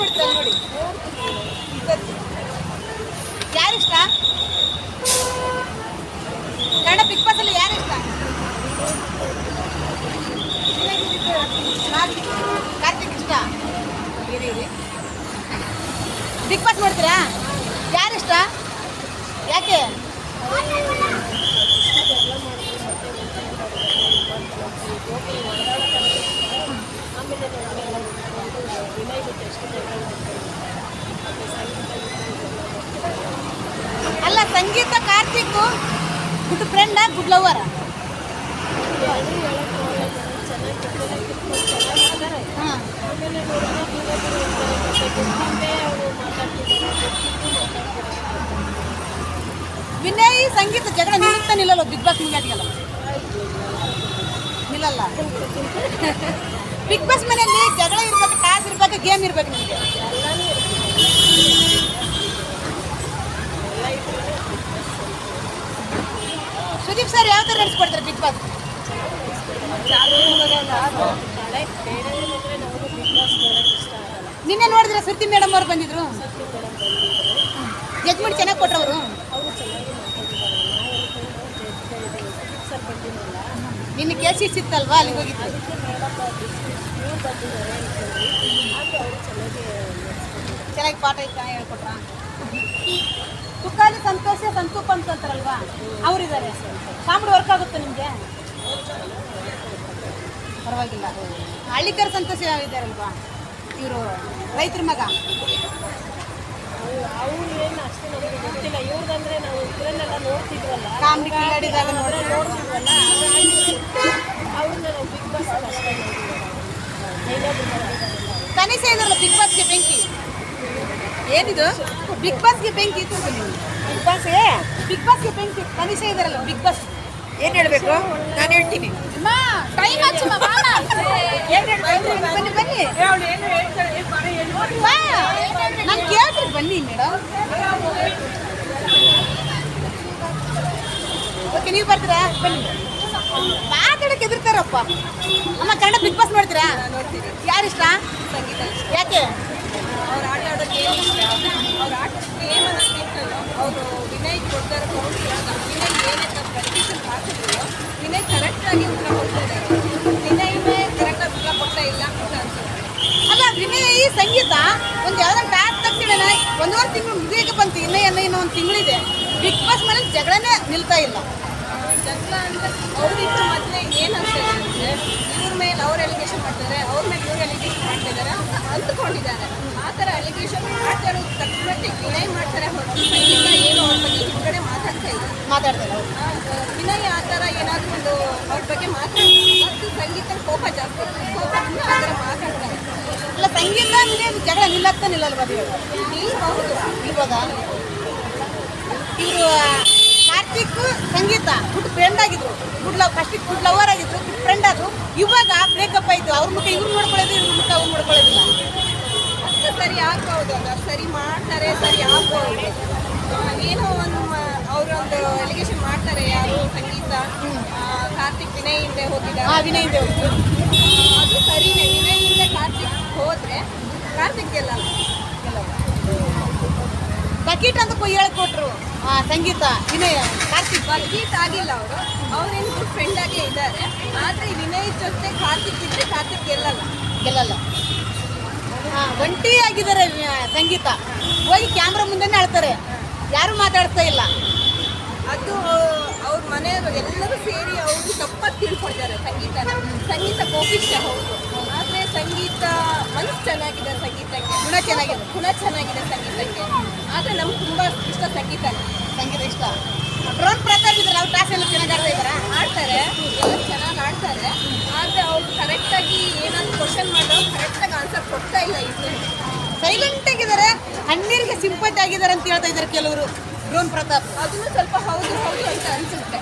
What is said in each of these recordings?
ಮಾಡ್ತೀರಾ ನೋಡಿ. ಯಾರಿಷ್ಟ Kannada big boss ಅಲ್ಲಿ ಯಾರಿಷ್ಟ ಕಾರ್ತಿಕ್. ಇಷ್ಟ? ಬಿಗ್ ಬಾಸ್ ನೋಡ್ತೀರಾ ಯಾರಿಷ್ಟ ಯಾಕೆ? ಅಲ್ಲ, Sangeetha Karthik good friend good lover Vinay, Sangeetha ಜಗಳ ನಿಲ್ಲಲ್ಲ, ಬಿಗ್ ಬಾಸ್ ಮುಂಗಾಟಿಗೆಲ್ಲ ನಿಲ್ಲಲ್ಲ? ಬಿಗ್ ಬಾಸ್ ಮನೆಯಲ್ಲಿ ಜಗಳ ಇರ್ಬೇಕು ಕಾಸು ಇರ್ಬೇಕು ಗೇಮ್ ಇರ್ಬೇಕು ನಿಮಗೆ. ಸುದೀಪ್ ಸರ್ ಯಾವ ಥರ ನಡೆಸ್ಕೊಡ್ತಾರೆ ಬಿಗ್ ಬಾಸ್ ನಿನ್ನೆ ನೋಡಿದ್ರೆ ಸುದ್ದಿ ಮೇಡಮ್ ಅವ್ರು ಬಂದಿದ್ರು. ಜಜ್ಮೆಂಟ್ ಚೆನ್ನಾಗಿ ಕೊಟ್ರವರು ಕೆ ಸಿ ಸಿತ್ತಲ್ವಾ ಅಲ್ಲಿಗೆ ಹೋಗಿತ್ತು ಚೆನ್ನಾಗಿ ಪಾಠ ಇತ್ತು ಹೇಳ್ಕೊಟ್ರ? ತುಕಾಲಿ ಸಂತೋಷ ಸಂತೂಪ ಅಂತ ಅಂತಾರಲ್ವಾ ಅವರಿದ್ದಾರೆ. ಕಾಮಿಡಿ ವರ್ಕ್ ಆಗುತ್ತೆ ನಿಮಗೆ? ಪರವಾಗಿಲ್ಲ. ಹಳ್ಳಿಕರ ಸಂತೋಷ ಇದ್ದಾರಲ್ವಾ ಇವರು ರೈತರ ಮಗ. ಅವ್ರು ಏನು ಅಷ್ಟೇ ಗೊತ್ತಿಲ್ಲ. ಇವ್ರದಂದ್ರೆ ನೋಡ್ತಿದ್ವಲ್ಲ ಏನಲ್ಲ ಕಿಲಾಡಿದಾಗ ನೋಡಿ ಅವ್ರನ್ನ ನಾವು ಬಿಗ್ ಬಾಸ್ ಅಷ್ಟೇ ಕನಿಷ್ಠ ಇದ್ರಲ್ಲ ಬಿಗ್ ಬಾಸ್ಗೆ ಬೆಂಕಿ ಏನಿದು ಬಿಗ್ ಬಾಸ್ಗೆ ಬೆಂಕಿ ಇತ್ತು ಬಿಗ್ ಬಾಸ್ಗೆ ಬಿಗ್ ಬಾಸ್ಗೆ ಬೆಂಕಿ ಕನಿಷ್ಠ ಇದಾರಲ್ಲ ಬಿಗ್ ಬಾಸ್ ಏನು ಹೇಳಬೇಕು? ನಾನು ಹೇಳ್ತೀನಿ. ಟೈಮ್ ಬನ್ನಿ ಬನ್ನಿ ನಾನು ಕೇಳ್ತೀನಿ ಬನ್ನಿ ಮೇಡಮ್ ಓಕೆ ನೀವು ಬರ್ತೀರಾ? ಬನ್ನಿ. ಮಾತಾಡಕ್ಕೆ ಎದುರ್ತಾರಪ್ಪ ಅಮ್ಮ ಕನ್ನಡ ಬಿಗ್ ಬಾಸ್ ನೋಡ್ತೀರಾ? ಯಾರು ಇಷ್ಟ? ಸಂಗೀತ ಯಾಕೆ? ಅವ್ರು ಆಟ ಆಡೋ ಏನು ಇಷ್ಟ? ಅವ್ರು ಆಟ ಅಂತ ಅನ್ನೋದಕ್ಕಿಂತಲೂ ಅವರು ವಿನಯ್ ಕೊಡ್ತಾರೆ ವಿನಯ್ ಏನೇ ತಪ್ಪು ಕಂಡೀಷನ್ ಹಾಕಿದ್ರು ವಿನಯ್ ಕರೆಕ್ಟಾಗಿ ಉತ್ತರ ಕೊಡ್ತಾ ಇದ್ದಾರೆ? ವಿನಯ್ನೇ ಕರೆಕ್ಟಾಗಿ ಉತ್ತರ ಕೊಡ್ತಾ ಇಲ್ಲ ಅಂತ ಅನ್ಸುತ್ತೆ. ಅಲ್ಲ ವಿನಯ್ ಈ ಸಂಗೀತ ಒಂದು ಯಾವ್ದೋ ಟ್ಯಾಪ್ ತಕ್ಷಣ ಒಂದೊಂದು ತಿಂಗಳು ಮುಗಿಯಕ್ಕೆ ಬಂತು ಇನ್ನೂ ಏನೋ ಇನ್ನೊಂದು ತಿಂಗಳಿದೆ. ಬಿಗ್ ಬಾಸ್ ಮನೇಲಿ ಜಗಳನೇ ನಿಲ್ತಾ ಇಲ್ಲ. ಜಗಳ ಅಂತ ಅವರಿಬ್ಬರು ಮೊದಲೇ ಏನಂತ ಅಂದರೆ ಇವ್ರ ಮೇಲೆ ಅವ್ರು ಎಲಿಗೇಷನ್ ಮಾಡ್ತಾರೆ ಅವ್ರ ಮೇಲೆ ಇವ್ರು ಎಲಿಗೇಶನ್ ಮಾಡ್ತಿದ್ದಾರೆ ಅಂತ ಅಂದ್ಕೊಂಡಿದ್ದಾರೆ. ಆ ಥರ ಎಲಿಗೇಷನ್ ಮಾಡ್ತಾ ಇರೋದು ತಕ್ಕಮಟ್ಟಿಗೆ ವಿನಯ್ ಮಾಡ್ತಾರೆ ಹೊರತು ಸಂಗೀತ ಏನು ಅವ್ರ ಬಗ್ಗೆ ಹಿಂದ್ಗಡೆ ಮಾತಾಡ್ತಾ ಇಲ್ಲ. ಮಾತಾಡ್ತಾರೆ ವಿನಯ್ ಆ ಥರ ಏನಾದರೂ ಒಂದು ಅವ್ರ ಬಗ್ಗೆ ಮಾತಾಡ್ತಾರೆ ಮತ್ತು ಸಂಗೀತ ಕೋಪ ಜಾಸ್ತಿ ಅಂತ ಆ ಥರ ಮಾತಾಡ್ತಾರೆ ಇಲ್ಲ. ಸಂಗೀತ ವಿನಯ್ ಜಗಳ ನಿಲ್ಲತ್ತ ನಿಲ್ಲಲ್ವಾ ನೀವು ನಿಲ್ಬಹುದು. ಇವಾಗ ಇವರು ಕಾರ್ತಿಕ್ ಸಂಗೀತ. ಗುಡ್ ಫ್ರೆಂಡ್ ಆಗಿದ್ರು. ಗುಡ್ ಲವ್ ಫಸ್ಟಿಗೆ ಗುಡ್ ಲವರ್ ಆಗಿದ್ರು. ಗುಡ್ ಫ್ರೆಂಡ್ ಆದ್ರು. ಇವಾಗ ಬ್ರೇಕಪ್ ಆಯ್ತು. ಅವ್ರ ಮುಖ ಇವ್ರು ನೋಡ್ಕೊಳ್ಳೋದು ಇವ್ರ ಮುಖ ಅವ್ರು ನೋಡ್ಕೊಳ್ಳೋದಿಲ್ಲ. ಅಷ್ಟು ಸರಿ ಆಗ್ಬೋದು ಅದು. ಸರಿ ಮಾಡ್ತಾರೆ ಸರಿ ಆಗ್ಬೋದು. ಏನೋ ಒಂದು ಅವರೊಂದು ಎಲಿಗೇಷನ್ ಮಾಡ್ತಾರೆ ಯಾರು? ಸಂಗೀತ. ಕಾರ್ತಿಕ್ ವಿನಯ್ ಹಿಂದೆ ಹೋಗಿದ್ದಾರೆ. ವಿನಯ್ ದೇವ್ ಅದು ಸರಿನೇ. ವಿನಯ್ ಹಿಂದೆ ಕಾರ್ತಿಕ್ ಹೋದ್ರೆ ಕಾರ್ತಿಕ್ ಗೆಲ್ಲಲ್ಲ ಬಕೀಟ್ ಅಂತ ಕೊಯ್ ಹೇಳ್ಕೊಟ್ರು. ಆ, ಸಂಗೀತ ವಿನಯ್ ಕಾರ್ತಿಕ್ ಬಕೀಟ್ ಆಗಿಲ್ಲ ಅವರು. ಅವ್ರೇನು ಗುಡ್ ಫ್ರೆಂಡ್ ಆಗೇ ಇದ್ದಾರೆ. ಆದರೆ ವಿನಯ್ ಜೊತೆ ಕಾರ್ತಿಕ್ ಇದ್ರೆ ಕಾರ್ತಿಕ್ ಗೆಲ್ಲಲ್ಲ. ಗೆಲ್ಲಲ್ಲ. ಹಾ ಒಂಟಿ ಆಗಿದ್ದಾರೆ ಸಂಗೀತ. ಹೋಗಿ ಕ್ಯಾಮ್ರಾ ಮುಂದೆನೇ ಆಳ್ತಾರೆ. ಯಾರು ಮಾತಾಡ್ತಾ ಇಲ್ಲ. ಅದು ಅವ್ರ ಮನೆಯವರು ಎಲ್ಲರೂ ಸೇರಿ ಅವರು ತಪ್ಪಾಗಿ ತಿಳ್ಕೊಳ್ತಾರೆ ಸಂಗೀತನ. ಸಂಗೀತ ಕೋಪಿಷ್ಟ ಹೌದು. ಆದರೆ ಸಂಗೀತ ಮನಸ್ಸು ಚೆನ್ನಾಗಿದೆ ಸಂಗೀತಕ್ಕೆ ಗುಣ ಚೆನ್ನಾಗಿದೆ ಗುಣ ಚೆನ್ನಾಗಿದೆ ಸಂಗೀತಕ್ಕೆ. ಆದರೆ ನಮ್ಗೆ ತುಂಬ ಇಷ್ಟ ಸಂಗೀತ ಸಂಗೀತ ಇಷ್ಟ? ಡ್ರೋನ್ ಪ್ರತಾಪ್ ಇದ್ರೆ ಅವ್ರು ಎಲ್ಲ ಚೆನ್ನಾಗಿ ಆಡ್ತಾ ಇದ್ದಾರೆ? ಆಡ್ತಾರೆ. ಎಲ್ಲ ಚೆನ್ನಾಗಿ ಆಡ್ತಾರೆ. ಆದರೆ ಅವ್ರು ಕರೆಕ್ಟಾಗಿ ಏನಾದ್ರು ಕ್ವಶನ್ ಮಾಡಿದ್ರು ಕರೆಕ್ಟಾಗಿ ಆನ್ಸರ್ ಕೊಡ್ತಾ ಇಲ್ಲ ಸೈಲೆಂಟ್ ಆಗಿದ್ದಾರೆ. ಹಣ್ಣೀರಿಗೆ ಸಿಂಪತಿ ಆಗಿದ್ದಾರೆ ಅಂತ ಹೇಳ್ತಾ ಇದ್ದಾರೆ ಕೆಲವರು. ಡ್ರೋನ್ ಪ್ರತಾಪ್. ಅದನ್ನು ಸ್ವಲ್ಪ ಹೌದು ಹೌದು ಅಂತ ಅನಿಸುತ್ತೆ.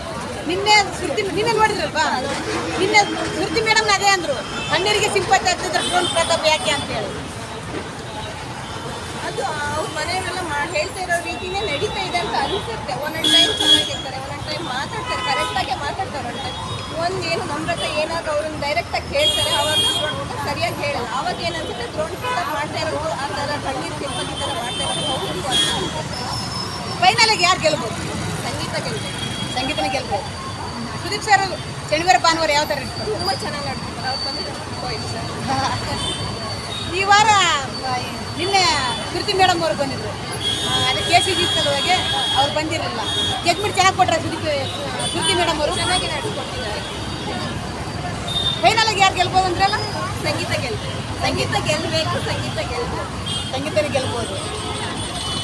ನಿನ್ನೆ ಶ್ರುತಿ ನಿನ್ನೆ ನೋಡಿದ್ರಲ್ವಾ? ನಿನ್ನೆ ಶ್ರುತಿ ಮೇಡಮ್ ಅದೇ ಅಂದ್ರು. ಅಣ್ಣರಿಗೆ ಸಿಂಪತಿ ಆಗ್ತಿದ್ರೆ ಡ್ರೋನ್ ಪ್ರತಾಪ್ ಯಾಕೆ ಅಂತ ಹೇಳಿ. ಅದು ಅವ್ರ ಮನೆಯವರೆಲ್ಲ ಹೇಳ್ತಾ ಇರೋ ರೀತಿನೇ ನಡೀತಾ ಇದೆ ಅಂತ ಅನ್ಸುತ್ತೆ. ಒಂದೊಂದು ಟೈಮ್ ಚೆನ್ನಾಗಿರ್ತಾರೆ ಒಂದೊಂದು ಟೈಮ್ ಮಾತಾಡ್ತಾರೆ ಕರೆಕ್ಟಾಗೆ ಮಾತಾಡ್ತಾರೆ ಒಂದು ಟೈಮ್ ಒಂದು ಏನು ನಮ್ರತ ಏನಾದ್ರು ಅವ್ರನ್ನ ಡೈರೆಕ್ಟಾಗಿ ಕೇಳ್ತಾರೆ ಅವಾಗ ಸರಿಯಾಗಿ ಹೇಳಲ್ಲ. ಅವಾಗ ಏನನ್ಸುತ್ತೆ? ಡ್ರೋನ್ ಪ್ರತಾಪ್ ಮಾಡ್ತಾ ಇರೋದು ಆ ಥರ ಕಣ್ಣೀರು ಸಿಂಪತಿ ಥರ ಮಾಡ್ತಾ ಇರೋದು. ಫೈನಲಾಗಿ ಯಾರು ಗೆಲ್ಬೋದು? ಸಂಗೀತ ಗೆಲ್ಬೋದು ಸಂಗೀತನ ಗೆಲ್ಬೋದು ಸುದೀಪ್ ಸರ್ ಶನಿವಾರ ಭಾನುವಾರ ಯಾವ ಥರ ಇರ್ತಾರೆ? ತುಂಬ ಚೆನ್ನಾಗಿ ಆಡ್ತಾರೆ ಅವ್ರು ಬಂದರೆ ಸರ್ ಈ ವಾರ ನಿನ್ನೆ ಕೃತಿ ಮೇಡಮ್ ಅವ್ರು ಬಂದಿದ್ರು. ಅದೇ ಕೆ ಸಿ ಜಿ ಸಲುವಾಗಿ ಅವ್ರು ಬಂದಿರಲಿಲ್ಲ. ಜಜ್ಮೆಂಟ್ ಚೆನ್ನಾಗಿ ಕೊಟ್ರೆ ಸುದೀಪ್ ಕೃತಿ ಮೇಡಮ್ ಅವರು? ಚೆನ್ನಾಗಿ ನಡ್ಸ್ಕೊಟ್ಟಿದ್ದಾರೆ ಫೈನಲ್ ಆಗಿ ಯಾರು ಗೆಲ್ಬೋದು ಅಂದ್ರಲ್ಲ? ಸಂಗೀತ ಗೆಲ್ಬೇಕು. ಸಂಗೀತ ಗೆಲ್ಬೇಕು ಸಂಗೀತ ಗೆಲ್ಬೇಕು. ಸಂಗೀತನ ಗೆಲ್ಬೋದು.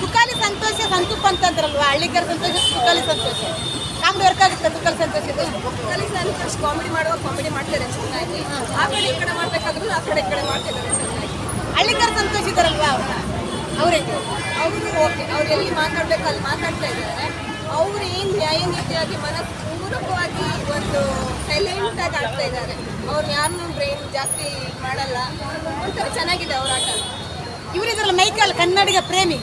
ಸುಖಾಲಿ ಸಂತೋಷ ಸಂತೂಪ್ ಅಂತಂದ್ರಲ್ವಾ? ಹಳ್ಳಿಕರ ಸಂತೋಷ ಸುಖಾಲಿ ಸಂತೋಷ. ಕಾಮಿಡಿ ವರ್ಕ್ ಆಗುತ್ತೆ ತುಕಾಲಿ ಸಂತೋಷ ಅಷ್ಟು ಕಾಮಿಡಿ ಮಾಡುವ ಕಾಮಿಡಿ ಮಾಡ್ತಾರೆ ಚೆನ್ನಾಗಿ ಆ ಕಡೆ ಈ ಕಡೆ ಮಾಡ್ಬೇಕಾದ್ರೂ ಆ ಕಡೆ ಈ ಕಡೆ ಮಾಡ್ತಿದ್ದಾರೆ ಚೆನ್ನಾಗಿ ಹಳ್ಳಿಕರ ಸಂತೋಷ ಇದ್ದಾರಲ್ವಾ? ಅವ್ರಿಗೆ ಅವರು ಓಕೆ ಅವ್ರು ಎಲ್ಲಿ ಮಾತಾಡ್ಬೇಕು ಅಲ್ಲಿ ಮಾತಾಡ್ತಾ ಇದ್ದಾರೆ. ಅವ್ರು ಏನು ನ್ಯಾಯ ನೀತಿಯಾಗಿ ಮನಪೂರ್ವಕವಾಗಿ ಒಂದು ಸೈಲೆಂಟ್ ಆಗಿ ಆಡ್ತಾ ಇದ್ದಾರೆ. ಅವ್ರು ಯಾರನ್ನೂ ಬ್ರೈನ್ ಜಾಸ್ತಿ ಮಾಡಲ್ಲ. ಒಂಥರ ಚೆನ್ನಾಗಿದೆ ಅವ್ರ ಆಟ. ಇವರಿದ್ರಲ್ಲ ಮೈಕಲ್ ಕನ್ನಡಿಗ ಪ್ರೇಮಿ.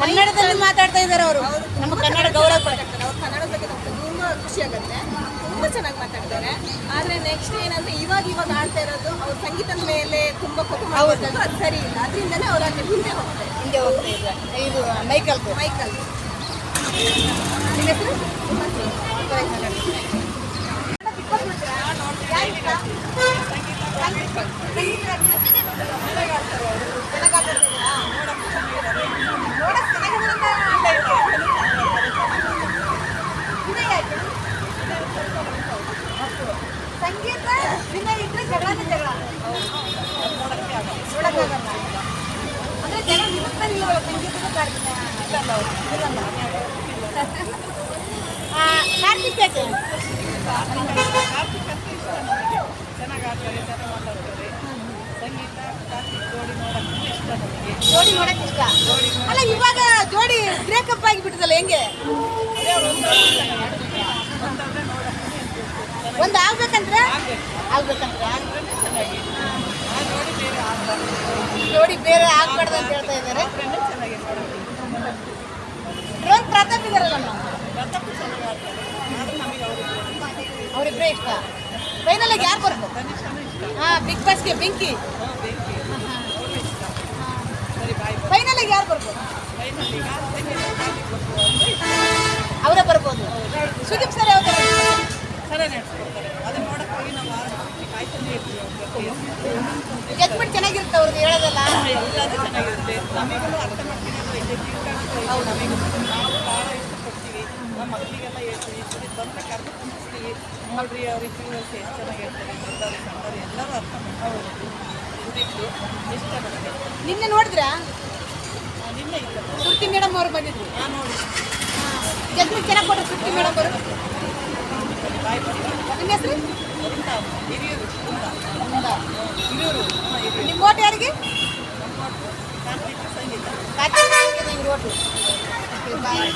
ಕನ್ನಡದಲ್ಲಿ ಮಾತಾಡ್ತಾ ಇದ್ದಾರೆ ಅವರು. ನಮ್ಮ ಕನ್ನಡ ಗೌರವ ಅವ್ರು ಕನ್ನಡ ಬಗ್ಗೆ ನಮ್ಗೆ ತುಂಬ ಖುಷಿ ಆಗುತ್ತೆ. ತುಂಬ ಚೆನ್ನಾಗಿ ಮಾತಾಡ್ತಾರೆ. ಆದರೆ ನೆಕ್ಸ್ಟ್ ಏನಂದ್ರೆ ಇವಾಗ ಇವಾಗ ಆಡ್ತಾ ಇರೋದು ಅವ್ರ ಸಂಗೀತದ ಮೇಲೆ ತುಂಬ ಮಾಡೋದು ಅದು ಸರಿ ಇಲ್ಲ. ಅದರಿಂದನೇ ಅವ್ರು ಅಲ್ಲಿ ಹಿಂದೆ ಹೋಗ್ತಾರೆ. ಹಿಂದೆ ಹೋಗ್ತಾ ಇದ್ದಾರೆ. ಇದು ಮೈಕಲ್ ಮೈಕಲ್ ಸಂಗೀತ ವಿನಯ ಇದ್ರೆ ಜಗಳನೇ ಜಗಳ ನೋಡಕ್ಕಾಗಲ್ಲ ಅಂದ್ರೆ ಜನ ನಿಲ್ಲಿಸ್ತಾನೆ ಇಲ್ವಲ್ಲ ಸಂಗೀತದ ಕಾರ್ತಿಕ್ ಯಾಕೆ ಜೋಡಿ ನೋಡಕ್ ಇಷ್ಟ ಅಲ್ಲ ಇವಾಗ ಜೋಡಿ ಬ್ರೇಕಪ್ ಆಗಿಬಿಟ್ಟದಲ್ಲ ಹೆಂಗೆ ಒಂದು ಆಗ್ಬೇಕಂದ್ರೆ ಆಗ್ಬೇಕಂದ್ರೆ ಜೋಡಿ ಬೇರೆ ಆಗ್ಬಾರ್ದು ಅಂತ ಹೇಳ್ತಾ ಇದ್ದಾರೆ. ಡ್ರೋನ್ ಪ್ರತಾಪ್ ಇದಾರಲ್ಲ ನಾವು ಅವರಿಬ್ಬರೇ ಇಷ್ಟ? ಫೈನಲ್ ಯಾರು ಬರ್ಬೇಕು? ಹಾ ಬಿಗ್ ಬಾಸ್ಗೆ ಬೆಂಕಿ ಫೈನಲ್ ಯಾರು ಬರ್ಬೋದು? ಅವರೇ ಬರ್ಬೋದು. ಸುದೀಪ್ ಸರ್ ಯಾವ ಜಜ್ಮೆಂಟ್ ಚೆನ್ನಾಗಿರುತ್ತೆ ಅವ್ರದ್ದು, ಹೇಳೋದಲ್ಲ. ಎಲ್ಲದೂ ಚೆನ್ನಾಗಿರುತ್ತೆ ನಮಗೂ ಅರ್ಥ ಮಾಡ್ತೀನಿ ಹೌದು ನಮ್ಮ ಮಕ್ಕಳಿಗೆಲ್ಲ ಹೇಳ್ತೀವಿ ಸರಿ ಬಂದರೆ ಕರೆದು ಕುಂದಿಸ್ತೀವಿ ನೋಡ್ರಿ ಅವ್ರ ಇನ್ಫ್ಲೂಯೆನ್ಸ್ ಎಷ್ಟು ಚೆನ್ನಾಗಿ ಹೇಳ್ತಾರೆ. ದೊಡ್ಡವರು ಸಣ್ಣವರು ಎಲ್ಲರೂ ಅರ್ಥ ಮಾಡ್ಕೊಂಡು ಸುದೀಪ್ದು ಇಷ್ಟ ನನಗೆ ನಿನ್ನೆ ನೋಡಿದ್ರಾ? ನಾನು ನಿನ್ನೆ ಇಲ್ಲ. ಸುರ್ತಿ ಮೇಡಮ್ ಅವ್ರು ಬಂದಿದ್ರು. ನಾನು ನೋಡಿ. ಜಜ್ಮೆಂಟ್ ಚೆನ್ನಾಗಿ ಕೊಟ್ಟರು ಸುರ್ತಿ ಮೇಡಮ್ ಅವರು. ಬಾಯ್ ಬರೀ ನಿಮ್ಮ ಹೆಸರು? ಹಿರಿಯೂರು ಹಿರಿಯೂರು. ನಿಮ್ಮ ಓಟ್ ಯಾರಿಗೆ? ಸಂಗೀತ ಕಾರ್ತಿಕ್ ಇವ್ರ ಓಟು. ಬಾಯ್